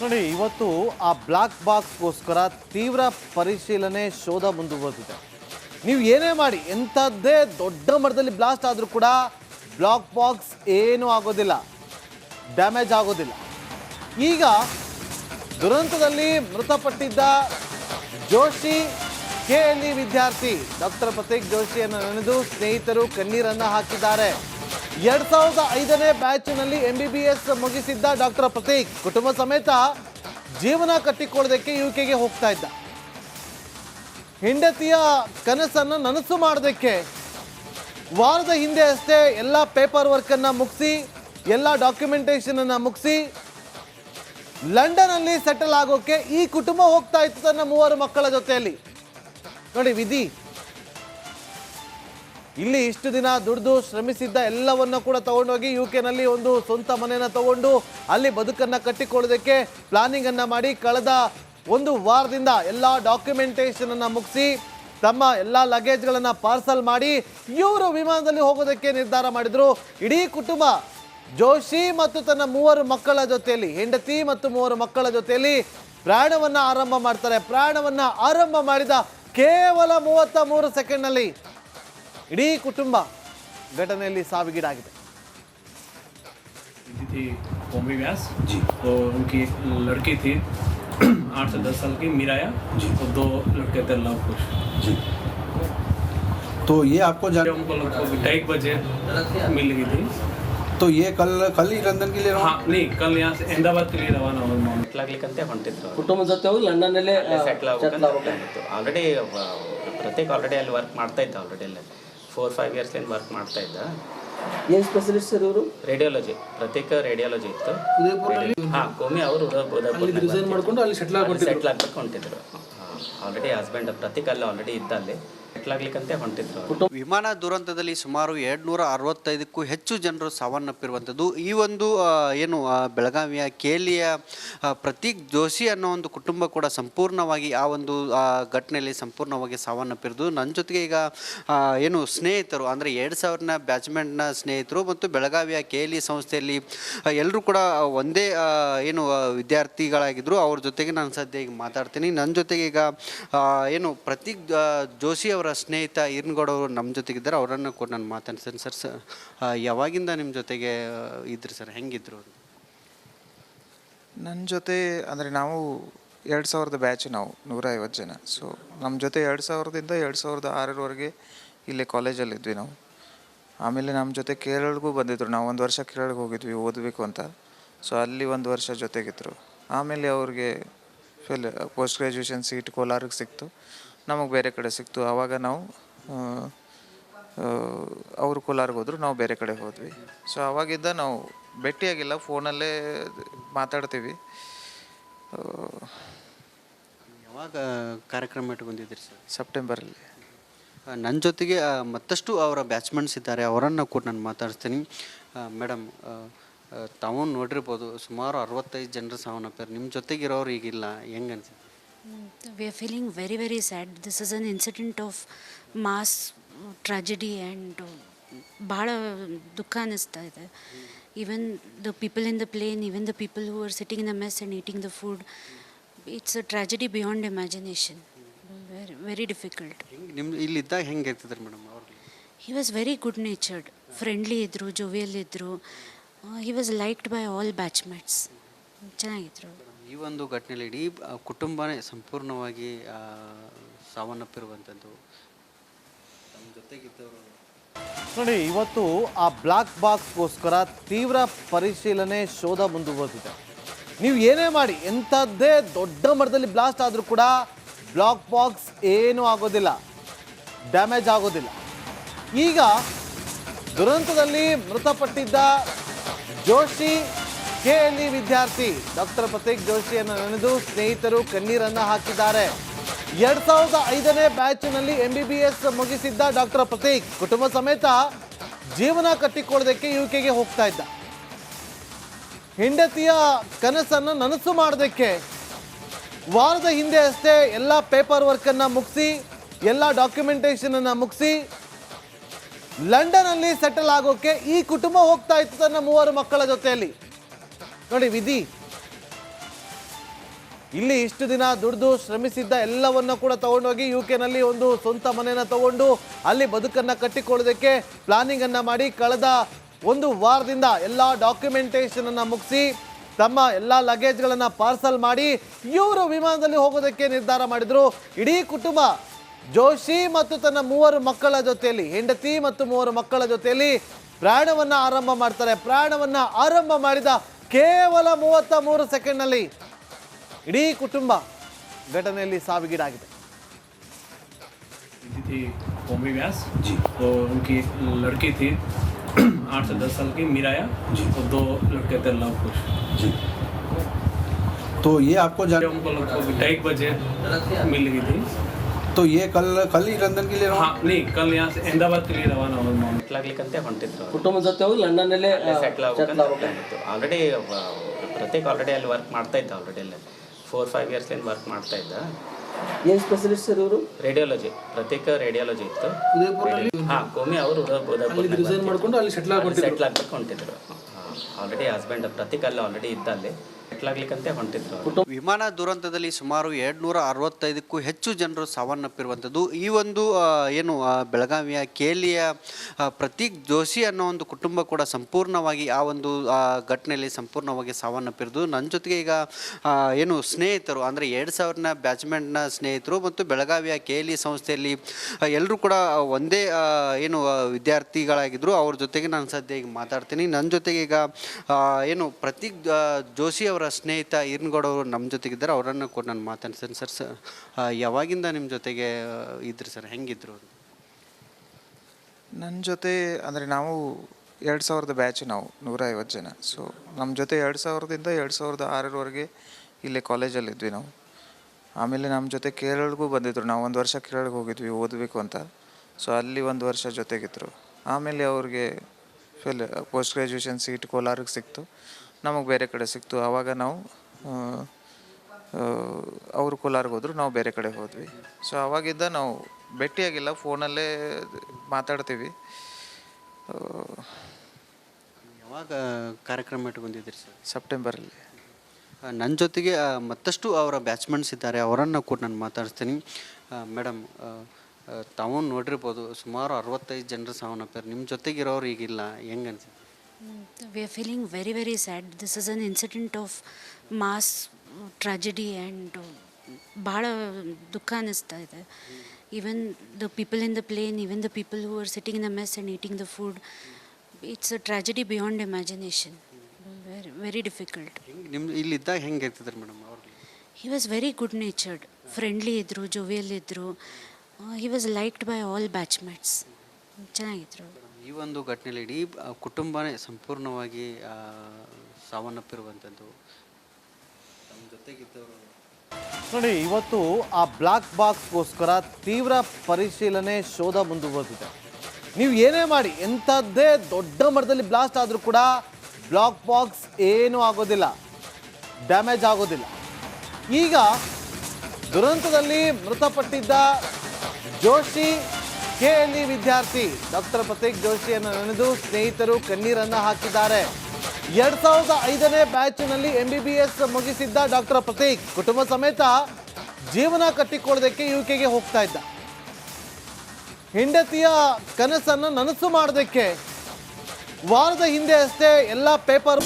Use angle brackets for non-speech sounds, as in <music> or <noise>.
ನೋಡಿ, ಇವತ್ತು ಆ ಬ್ಲಾಕ್ ಬಾಕ್ಸ್ಗೋಸ್ಕರ ತೀವ್ರ ಪರಿಶೀಲನೆ ಶೋಧ ಮುಂದುವರೆದಿದೆ. ನೀವು ಏನೇ ಮಾಡಿ, ಎಂಥದ್ದೇ ದೊಡ್ಡ ಮಟ್ಟದಲ್ಲಿ ಬ್ಲಾಸ್ಟ್ ಆದರೂ ಕೂಡ ಬ್ಲಾಕ್ ಬಾಕ್ಸ್ ಏನೂ ಆಗೋದಿಲ್ಲ ಡ್ಯಾಮೇಜ್ ಆಗೋದಿಲ್ಲ. ಈಗ ದುರಂತದಲ್ಲಿ ಮೃತಪಟ್ಟಿದ್ದ ಜೋಶಿ ಕೆ ಎಲ್ ಇ ವಿದ್ಯಾರ್ಥಿ ಡಾಕ್ಟರ್ ಪ್ರತೀಕ್ ಜೋಶಿಯನ್ನು ನೆನೆದು ಸ್ನೇಹಿತರು ಕಣ್ಣೀರನ್ನು ಹಾಕಿದ್ದಾರೆ. ಎರಡ್ ಸಾವಿರದ ಐದನೇ ಬ್ಯಾಚ್ನಲ್ಲಿ ಎಂ ಬಿ ಬಿ ಎಸ್ ಮುಗಿಸಿದ್ದ ಡಾಕ್ಟರ್ ಪ್ರತೀಕ್, ಕುಟುಂಬ ಸಮೇತ ಜೀವನ ಕಟ್ಟಿಕೊಳ್ಳೋದಕ್ಕೆ ಯು ಕೆಗೆ ಹೋಗ್ತಾ ಇದ್ದ. ಹೆಂಡತಿಯ ಕನಸನ್ನು ನನಸು ಮಾಡೋದಕ್ಕೆ ವಾರದ ಹಿಂದೆ ಅಷ್ಟೇ ಎಲ್ಲ ಪೇಪರ್ ವರ್ಕನ್ನು ಮುಗಿಸಿ, ಎಲ್ಲ ಡಾಕ್ಯುಮೆಂಟೇಷನ್ ಅನ್ನ ಮುಗಿಸಿ ಲಂಡನ್ ಅಲ್ಲಿ ಸೆಟಲ್ ಆಗೋಕೆ ಈ ಕುಟುಂಬ ಹೋಗ್ತಾ ಇತ್ತು ತನ್ನ ಮೂವರು ಮಕ್ಕಳ ಜೊತೆಯಲ್ಲಿ. ನೋಡಿ ವಿಧಿ. ಇಲ್ಲಿ ಇಷ್ಟು ದಿನ ದುಡಿದು ಶ್ರಮಿಸಿದ್ದ ಎಲ್ಲವನ್ನ ಕೂಡ ತಗೊಂಡೋಗಿ ಯು ಕೆನಲ್ಲಿ ಒಂದು ಸ್ವಂತ ಮನೆಯನ್ನ ತಗೊಂಡು ಅಲ್ಲಿ ಬದುಕನ್ನ ಕಟ್ಟಿಕೊಳ್ಳೋದಕ್ಕೆ ಪ್ಲಾನಿಂಗನ್ನು ಮಾಡಿ ಕಳೆದ ಒಂದು ವಾರದಿಂದ ಎಲ್ಲ ಡಾಕ್ಯುಮೆಂಟೇಶನ್ ಅನ್ನ ಮುಗಿಸಿ ತಮ್ಮ ಎಲ್ಲ ಲಗೇಜ್ಗಳನ್ನು ಪಾರ್ಸಲ್ ಮಾಡಿ ಇವರು ವಿಮಾನದಲ್ಲಿ ಹೋಗೋದಕ್ಕೆ ನಿರ್ಧಾರ ಮಾಡಿದ್ರು. ಇಡೀ ಕುಟುಂಬ ಜೋಶಿ ಮತ್ತು ತನ್ನ ಮೂವರು ಮಕ್ಕಳ ಜೊತೆಯಲ್ಲಿ, ಹೆಂಡತಿ ಮತ್ತು ಮೂವರು ಮಕ್ಕಳ ಜೊತೆಯಲ್ಲಿ ಪ್ರಯಾಣವನ್ನ ಆರಂಭ ಮಾಡ್ತಾರೆ. ಪ್ರಯಾಣವನ್ನು ಆರಂಭ ಮಾಡಿದ ಕೇವಲ ಮೂವತ್ತ ಮೂರು ಸೆಕೆಂಡ್ನಲ್ಲಿ ಇಡೀ ಕುಟುಂಬ ಘಟನೆಯಲ್ಲಿ ಸಾವಿಗೀಡಾಗಿದೆ दीदी थी बॉम्बे व्यास जी तो उनकी एक लड़की थी <clears throat> आठ से दस साल की मीराया जी और दो लड़के थे लव कुश जी तो ये आपको जान उनको लगभग ढाई बजे मिल गई थी तो ये कल कल ही लंदन के लिए रवाना हाँ नहीं कल यहाँ से अहमदाबाद के लिए रवाना हुआ मॉर्निंग ಸೆಟ್ಲ್ ಆಗ್ಲಿಕ್ಕಂತೆ ಹೊಂಟಿದ್ರು ಕುಟುಂಬದ ಜೊತೆ ಹೋಗಿ ಲಂಡನ್ನಲ್ಲೇ ಸೆಟ್ಲ್ ಆಗ್ಬೇಕಂತ ಇತ್ತು ಆಲ್ರೆಡಿ ಪ್ರತ್ಯೇಕ ಆಲ್ರೆಡಿ ಅಲ್ಲಿ ವರ್ಕ್ ಮಾಡ್ತಾ ಇದ್ದ ಆಲ್ರೆಡಿ ಅಲ್ಲಿ ಫೋರ್ ಫೈವ್ ಇಯರ್ಸ್ಲಿಂದ ವರ್ಕ್ ಮಾಡ್ತಾ ಇದ್ದ? ಏನ್ ಸ್ಪೆಷಲಿಸ್ಟ್ ಸರ್ ಅವರು ರೇಡಿಯಾಲಜಿ ಪ್ರತ್ಯೇಕ ರೇಡಿಯಾಲಜಿ ಇತ್ತು. ಹಾಂ ಕೋಮಿ ಅವರು ಮಾಡ್ಕೊಂಡು ಅಲ್ಲಿ ಸೆಟ್ಲ್ ಸೆಟ್ಲ್ ಆಗ್ಬೇಕು ಹೊಂಟಿದ್ರು ಆಲ್ರೆಡಿ ಹಸ್ಬೆಂಡ್ ಪ್ರತೀಕ್ ಅಲ್ಲಿ ಆಲ್ರೆಡಿ ಇದ್ದ ಅಲ್ಲಿ. ಸೆಟ್ಲ್ ಆಗ್ಲಿಕ್ಕಂತೆ ಹೊಂಟಿದ್ರು. ವಿಮಾನ ದುರಂತದಲ್ಲಿ ಸುಮಾರು ಎರಡ್ನೂರ ಅರವತ್ತೈದಕ್ಕೂ ಹೆಚ್ಚು ಜನರು ಸಾವನ್ನಪ್ಪಿರುವಂಥದ್ದು. ಈ ಒಂದು ಏನು ಬೆಳಗಾವಿಯ ಕೇಲಿಯ ಪ್ರತೀಕ್ ಜೋಶಿ ಅನ್ನೋ ಒಂದು ಕುಟುಂಬ ಕೂಡ ಸಂಪೂರ್ಣವಾಗಿ ಆ ಒಂದು ಘಟನೆಯಲ್ಲಿ ಸಂಪೂರ್ಣವಾಗಿ ಸಾವನ್ನಪ್ಪಿರೋದು ನನ್ನ ಜೊತೆಗೆ ಈಗ ಏನು ಸ್ನೇಹಿತರು, ಅಂದರೆ ಎರಡು ಸಾವಿರನ ಬ್ಯಾಚ್ಮೆಂಟ್ನ ಸ್ನೇಹಿತರು ಮತ್ತು ಬೆಳಗಾವಿಯ ಕೇಲಿ ಸಂಸ್ಥೆಯಲ್ಲಿ ಎಲ್ಲರೂ ಕೂಡ ಒಂದೇ ಏನು ವಿದ್ಯಾರ್ಥಿಗಳಾಗಿದ್ದರು ಅವ್ರ ಜೊತೆಗೆ ನಾನು ಸದ್ಯ ಈಗ ಮಾತಾಡ್ತೀನಿ. ನನ್ನ ಜೊತೆಗೆ ಈಗ ಏನು ಪ್ರತೀಕ್ ಜೋಶಿ ಅವರ ಸ್ನೇಹಿತ ಈರ್ನಗೌಡ ಅವರು ನಮ್ಮ ಜೊತೆಗಿದ್ದಾರೆ. ಅವರನ್ನು ಕೂಡ ನಾನು ಮಾತಾಡ್ತೀನಿ ಸರ್ ಸರ್ ಯಾವಾಗಿಂದ ನಿಮ್ಮ ಜೊತೆಗೆ ಇದ್ರಿ ಸರ್? ಹೆಂಗಿದ್ರು? ನನ್ನ ಜೊತೆ ಅಂದರೆ ನಾವು ಎರಡು ಸಾವಿರದ ಬ್ಯಾಚ್ ನಾವು ನೂರ ಐವತ್ತು ಜನ. ಸೊ ನಮ್ಮ ಜೊತೆ ಎರಡು ಸಾವಿರದಿಂದ ಎರಡು ಸಾವಿರದ ಆರರವರೆಗೆ ಇಲ್ಲೇ ಕಾಲೇಜಲ್ಲಿದ್ವಿ ನಾವು. ಆಮೇಲೆ ನಮ್ಮ ಜೊತೆ ಕೇರಳಗೂ ಬಂದಿದ್ದರು ನಾವು ಒಂದು ವರ್ಷ ಕೇರಳಗೆ ಹೋಗಿದ್ವಿ, ಓದಬೇಕು ಅಂತ. ಸೊ ಅಲ್ಲಿ ಒಂದು ವರ್ಷ ಜೊತೆಗಿದ್ರು. ಆಮೇಲೆ ಅವ್ರಿಗೆ ಫೆಲ್ ಪೋಸ್ಟ್ ಗ್ರ್ಯಾಜುಯೇಷನ್ ಸೀಟ್ ಕೋಲಾರಿಗೆ ಸಿಕ್ತು. ನಮಗೆ ಬೇರೆ ಕಡೆ ಸಿಕ್ತು. ಆವಾಗ ನಾವು ಅವರು ಕೋಲಾರ್ಗೆ ಹೋದರು ನಾವು ಬೇರೆ ಕಡೆ ಹೋದ್ವಿ. ಸೊ ಆವಾಗಿದ್ದ ನಾವು ಭೇಟಿಯಾಗಿಲ್ಲ ಫೋನಲ್ಲೇ ಮಾತಾಡ್ತೀವಿ. ಯಾವಾಗ ಕಾರ್ಯಕ್ರಮ ಇಟ್ಕೊಂಡಿದ್ದೀರಿ ಸರ್? ಸೆಪ್ಟೆಂಬರಲ್ಲಿ. ನನ್ನ ಜೊತೆಗೆ ಮತ್ತಷ್ಟು ಅವರ ಬ್ಯಾಚ್ಮೆಂಟ್ಸ್ ಇದ್ದಾರೆ ಅವರನ್ನು ಕೂಡ ನಾನು ಮಾತಾಡ್ತೀನಿ ಮೇಡಮ್ ತಾವು ನೋಡಿರ್ಬೋದು ಸುಮಾರು ಅರವತ್ತೈದು ಜನರು ಸಾವನ್ನಪ್ಪಾರೆ ನಿಮ್ಮ ಜೊತೆಗಿರೋರು ಈಗಿಲ್ಲ. ಹೆಂಗೆ ಅನ್ಸುತ್ತೆ? We are feeling very, very sad. This is an incident of mass tragedy and ಭಾಳ ದುಃಖ ಅನ್ನಿಸ್ತಾ ಇದೆ. Even the people in the plane even the people who are sitting in the mess and eating the food it's a tragedy beyond imagination very very difficult ನಿಮ್ಮ ಇಲ್ಲಿದ್ದಾಗ ಹೆಂಗೆ ಇರ್ತಿದ್ರು madam ಅವ್ರು? He was very good natured friendly ಇದ್ದರು jovial ಇದ್ದರು he was liked by all batchmates ಚೆನ್ನಾಗಿದ್ರು. ಈ ಒಂದು ಘಟನೆಯಲ್ಲಿ ಇಡೀ ಕುಟುಂಬನೇ ಸಂಪೂರ್ಣವಾಗಿ ಸಾವನ್ನಪ್ಪಿರುವಂಥದ್ದು. ನಮ್ಮ ಜೊತೆಗಿದ್ದವರು. ನೋಡಿ, ಇವತ್ತು ಆ ಬ್ಲಾಕ್ ಬಾಕ್ಸ್ಗೋಸ್ಕರ ತೀವ್ರ ಪರಿಶೀಲನೆ, ಶೋಧ ಮುಂದುವರೆದಿದೆ. ನೀವು ಏನೇ ಮಾಡಿ, ಎಂಥದ್ದೇ ದೊಡ್ಡ ಮಟ್ಟದಲ್ಲಿ ಬ್ಲಾಸ್ಟ್ ಆದರೂ ಕೂಡ ಬ್ಲಾಕ್ ಬಾಕ್ಸ್ ಏನೂ ಆಗೋದಿಲ್ಲ. ಡ್ಯಾಮೇಜ್ ಆಗೋದಿಲ್ಲ. ಈಗ ದುರಂತದಲ್ಲಿ ಮೃತಪಟ್ಟಿದ್ದ ಜೋಶಿ ಕೆ ಎಲ್ ಇ ವಿದ್ಯಾರ್ಥಿ ಡಾಕ್ಟರ್ ಪ್ರತೀಕ್ ಜೋಶಿಯನ್ನು ನೆನೆದು ಸ್ನೇಹಿತರು ಕಣ್ಣೀರನ್ನು ಹಾಕಿದ್ದಾರೆ. ಎರಡ್ ಸಾವಿರದ ಐದನೇ ಬ್ಯಾಚ್ನಲ್ಲಿ ಎಂ ಬಿ ಬಿ ಎಸ್ ಮುಗಿಸಿದ್ದ ಡಾಕ್ಟರ್ ಪ್ರತೀಕ್ ಕುಟುಂಬ ಸಮೇತ ಜೀವನ ಕಟ್ಟಿಕೊಳ್ಳೋದಕ್ಕೆ ಯು ಕೆಗೆ ಹೋಗ್ತಾ ಇದ್ದ. ಹೆಂಡತಿಯ ಕನಸನ್ನು ನನಸು ಮಾಡೋದಕ್ಕೆ ವಾರದ ಹಿಂದೆ ಅಷ್ಟೇ ಎಲ್ಲ ಪೇಪರ್ ವರ್ಕನ್ನು ಮುಗಿಸಿ, ಎಲ್ಲ ಡಾಕ್ಯುಮೆಂಟೇಷನ್ ಅನ್ನ ಮುಗಿಸಿ ಲಂಡನ್ ಅಲ್ಲಿ ಸೆಟಲ್ ಆಗೋಕೆ ಈ ಕುಟುಂಬ ಹೋಗ್ತಾ ಇತ್ತು ತನ್ನ ಮೂವರು ಮಕ್ಕಳ ಜೊತೆಯಲ್ಲಿ. ನೋಡಿ ವಿಧಿ. ಇಲ್ಲಿ ಇಷ್ಟು ದಿನ ದುಡಿದು ಶ್ರಮಿಸಿದ್ದ ಎಲ್ಲವನ್ನ ಕೂಡ ತಗೊಂಡೋಗಿ ಯು ಕೆನಲ್ಲಿ ಒಂದು ಸ್ವಂತ ಮನೆಯನ್ನ ತಗೊಂಡು ಅಲ್ಲಿ ಬದುಕನ್ನ ಕಟ್ಟಿಕೊಳ್ಳೋದಕ್ಕೆ ಪ್ಲಾನಿಂಗ್ ಅನ್ನ ಮಾಡಿ ಕಳೆದ ಒಂದು ವಾರದಿಂದ ಎಲ್ಲ ಅನ್ನ ಮುಗಿಸಿ ತಮ್ಮ ಎಲ್ಲ ಲಗೇಜ್ಗಳನ್ನ ಪಾರ್ಸಲ್ ಮಾಡಿ ಇವರು ವಿಮಾನದಲ್ಲಿ ಹೋಗೋದಕ್ಕೆ ನಿರ್ಧಾರ ಮಾಡಿದ್ರು. ಇಡೀ ಕುಟುಂಬ, ಜೋಶಿ ಮತ್ತು ತನ್ನ ಮೂವರು ಮಕ್ಕಳ ಜೊತೆಯಲ್ಲಿ, ಹೆಂಡತಿ ಮತ್ತು ಮೂವರು ಮಕ್ಕಳ ಜೊತೆಯಲ್ಲಿ ಪ್ರಯಾಣವನ್ನ ಆರಂಭ ಮಾಡ್ತಾರೆ. ಪ್ರಯಾಣವನ್ನ ಆರಂಭ ಮಾಡಿದ ಕೇವಲ ಮೂವತ್ತ ಮೂರು ಸೆಕೆಂಡ್ನಲ್ಲಿ ಇಡೀ ಕುಟುಂಬ ಘಟನೆಯಲ್ಲಿ ಸಾವಿಗೀಡಾಗಿದೆ दी थी बॉम्बे व्यास जी तो उनकी एक लड़की थी आठ से दस साल की मीराया जी। और दो लड़के थे लव कुश जी तो ये आपको जान उनको लगभग ढाई बजे मिल गई थी तो ये कल कल ही लंदन के लिए रवाना हाँ नहीं कल यहाँ से अहमदाबाद के लिए रवाना हुआ ಸೆಟ್ಲ್ ಆಗ್ಲಿಕ್ಕಂತೆ ಹೊಂಟಿದ್ರು ಕುಟುಂಬದ ಜೊತೆ ಹೋಗಿ ಲಂಡನ್ನಲ್ಲೇ ಸೆಟ್ಲ್ ಆಗ್ಬೇಕಂತ ಆಲ್ರೆಡಿ ಪ್ರತ್ಯೇಕ ಆಲ್ರೆಡಿ ಅಲ್ಲಿ ವರ್ಕ್ ಮಾಡ್ತಾ ಇದ್ದ ಆಲ್ರೆಡಿ ಅಲ್ಲಿ. ಫೋರ್ ಫೈವ್ ಇಯರ್ಸ್ಲಿಂದ ವರ್ಕ್ ಮಾಡ್ತಾ ಇದ್ದ. ಏನು ಸ್ಪೆಷಲಿಸ್ಟ್ ಸರ್ ಇವರು? ರೇಡಿಯಾಲಜಿ ಪ್ರತ್ಯೇಕ ರೇಡಿಯೋಲಜಿ ಇತ್ತು. ಹಾ ಕೋಮಿ ಅವರು ಮಾಡ್ಕೊಂಡು ಅಲ್ಲಿ ಸೆಟ್ಲ್ ಸೆಟ್ಲ್ ಆಗ್ಬೇಕು ಹೊಂಟಿದ್ರು. ಆಲ್ರೆಡಿ ಹಸ್ಬೆಂಡ್ ಪ್ರತೀಕ್ ಅಲ್ಲಿ ಆಲ್ರೆಡಿ ಇದ್ದ ಅಲ್ಲಿ. ಸೆಟ್ಲ್ ಆಗ್ಲಿಕ್ಕಂತೆ ಹೊಂಟಿದ್ರು. ವಿಮಾನ ದುರಂತದಲ್ಲಿ ಸುಮಾರು ಎರಡ್ನೂರ ಅರವತ್ತೈದಕ್ಕೂ ಹೆಚ್ಚು ಜನರು ಸಾವನ್ನಪ್ಪಿರುವಂಥದ್ದು. ಈ ಒಂದು ಏನು ಬೆಳಗಾವಿಯ ಕೇಲಿಯ ಪ್ರತೀಕ್ ಜೋಶಿ ಅನ್ನೋ ಒಂದು ಕುಟುಂಬ ಕೂಡ ಸಂಪೂರ್ಣವಾಗಿ ಆ ಒಂದು ಘಟನೆಯಲ್ಲಿ ಸಂಪೂರ್ಣವಾಗಿ ಸಾವನ್ನಪ್ಪಿರೋದು ನನ್ನ ಜೊತೆಗೆ ಈಗ ಏನು ಸ್ನೇಹಿತರು, ಅಂದರೆ ಎರಡು ಸಾವಿರನ ಬ್ಯಾಚ್ಮೆಂಟ್ನ ಸ್ನೇಹಿತರು ಮತ್ತು ಬೆಳಗಾವಿಯ ಕೇಲಿ ಸಂಸ್ಥೆಯಲ್ಲಿ ಎಲ್ಲರೂ ಕೂಡ ಒಂದೇ ಏನು ವಿದ್ಯಾರ್ಥಿಗಳಾಗಿದ್ದರು ಅವ್ರ ಜೊತೆಗೆ ನಾನು ಸದ್ಯ ಈಗ ಮಾತಾಡ್ತೀನಿ. ನನ್ನ ಜೊತೆಗೆ ಈಗ ಏನು ಪ್ರತೀಕ್ ಜೋಶಿ ಅವರ ಸ್ನೇಹಿತ ಈರ್ನಗೌಡ ಅವರು ನಮ್ಮ ಜೊತೆಗಿದ್ದಾರೆ. ಅವರನ್ನು ಕೂಡ ನಾನು ಮಾತಾಡ್ತೇನೆ ಸರ್. ಸರ್ ಯಾವಾಗಿಂದ ನಿಮ್ಮ ಜೊತೆಗೆ ಇದ್ರು ಸರ್? ಹೆಂಗಿದ್ರು ನನ್ನ ಜೊತೆ ಅಂದರೆ ನಾವು ಎರಡು ಸಾವಿರದ ಬ್ಯಾಚ್ ನಾವು ನೂರ ಐವತ್ತು ಜನ. ಸೊ ನಮ್ಮ ಜೊತೆ ಎರಡು ಸಾವಿರದಿಂದ ಎರಡು ಸಾವಿರದ ಆರರವರೆಗೆ ಇಲ್ಲೇ ಕಾಲೇಜಲ್ಲಿ ಇದ್ವಿ ನಾವು. ಆಮೇಲೆ ನಮ್ಮ ಜೊತೆ ಕೇರಳಗೂ ಬಂದಿದ್ದರು ನಾವು ಒಂದು ವರ್ಷ ಕೇರಳಕ್ಕೆ ಹೋಗಿದ್ವಿ, ಓದಬೇಕು ಅಂತ. ಸೊ ಅಲ್ಲಿ ಒಂದು ವರ್ಷ ಜೊತೆಗಿದ್ದರು ಆಮೇಲೆ ಅವ್ರಿಗೆ ಫೆಲ್, ಪೋಸ್ಟ್ ಗ್ರ್ಯಾಜುಯೇಷನ್ ಸೀಟ್ ಕೋಲಾರಕ್ಕೆ ಸಿಕ್ತು. ನಮಗೆ ಬೇರೆ ಕಡೆ ಸಿಕ್ತು. ಆವಾಗ ನಾವು ಅವರು ಕೋಲಾರ್ಗೆ ಹೋದ್ರು ನಾವು ಬೇರೆ ಕಡೆ ಹೋದ್ವಿ. ಸೊ ಆವಾಗಿದ್ದ ನಾವು ಭೇಟಿಯಾಗಿಲ್ಲ ಫೋನಲ್ಲೇ ಮಾತಾಡ್ತೀವಿ. ಯಾವಾಗ ಕಾರ್ಯಕ್ರಮ ಇಟ್ಕೊಂಡಿದ್ದೀರಿ ಸರ್? ಸೆಪ್ಟೆಂಬರಲ್ಲಿ. ನನ್ನ ಜೊತೆಗೆ ಮತ್ತಷ್ಟು ಅವರ ಬ್ಯಾಚ್ಮೆಂಟ್ಸ್ ಇದ್ದಾರೆ ಅವರನ್ನು ಕೂಡ ನಾನು ಮಾತಾಡ್ತೀನಿ ಮೇಡಮ್ ತಾವು ನೋಡಿರ್ಬೋದು ಸುಮಾರು ಅರವತ್ತೈದು ಜನರು ಸಾವನ್ನಪ್ಪಾರೆ ನಿಮ್ಮ ಜೊತೆಗಿರೋರು ಈಗಿಲ್ಲ ಹೆಂಗೆ ಅನ್ಸುತ್ತೆ we are feeling very very sad. This is an incident of mass tragedy and ಬಹಳ ದುಃಖ ಅನ್ನಿಸ್ತಾ ಇದೆ even the people in the plane even the people who are sitting in the mess and eating the food it's a tragedy beyond imagination very very difficult ನಿಮ್ಮ ಇಲ್ಲಿದ್ದಾಗ ಹೆಂಗೆ ಇರ್ತಿದ್ರು madam ಅವ್ರು? He was very good natured friendly ಇದ್ದರು jovial ಇದ್ದರು he was liked by all batchmates ಚೆನ್ನಾಗಿದ್ರು. ಈ ಒಂದು ಘಟನೆಯಲ್ಲಿ ಇಡೀ ಕುಟುಂಬನೇ ಸಂಪೂರ್ಣವಾಗಿ ಸಾವನ್ನಪ್ಪಿರುವಂಥದ್ದು. ನಮ್ಮ ನೋಡಿ, ಇವತ್ತು ಆ ಬ್ಲಾಕ್ ಬಾಕ್ಸ್ಗೋಸ್ಕರ ತೀವ್ರ ಪರಿಶೀಲನೆ, ಶೋಧ ಮುಂದುವರೆದಿದೆ. ನೀವು ಏನೇ ಮಾಡಿ, ಎಂಥದ್ದೇ ದೊಡ್ಡ ಮಟ್ಟದಲ್ಲಿ ಬ್ಲಾಸ್ಟ್ ಆದರೂ ಕೂಡ ಬ್ಲಾಕ್ ಬಾಕ್ಸ್ ಏನೂ ಆಗೋದಿಲ್ಲ. ಡ್ಯಾಮೇಜ್ ಆಗೋದಿಲ್ಲ. ಈಗ ದುರಂತದಲ್ಲಿ ಮೃತಪಟ್ಟಿದ್ದ ಜೋಶಿ ಕೆ ಎಲ್ ಇ ವಿದ್ಯಾರ್ಥಿ ಡಾಕ್ಟರ್ ಪ್ರತೀಕ್ ಜೋಶಿಯನ್ನು ನೆನೆದು ಸ್ನೇಹಿತರು ಕಣ್ಣೀರನ್ನು ಹಾಕಿದ್ದಾರೆ. ಎರಡ್ ಸಾವಿರದ ಐದನೇ ಬ್ಯಾಚ್ನಲ್ಲಿ ಎಂ ಬಿ ಬಿ ಎಸ್ ಮುಗಿಸಿದ್ದ ಡಾಕ್ಟರ್ ಪ್ರತೀಕ್ ಕುಟುಂಬ ಸಮೇತ ಜೀವನ ಕಟ್ಟಿಕೊಳ್ಳೋದಕ್ಕೆ ಯು ಕೆಗೆ ಹೋಗ್ತಾ ಇದ್ದ. ಹೆಂಡತಿಯ ಕನಸನ್ನು ನನಸು ಮಾಡೋದಕ್ಕೆ ವಾರದ ಹಿಂದೆ ಅಷ್ಟೇ ಎಲ್ಲ ಪೇಪರ್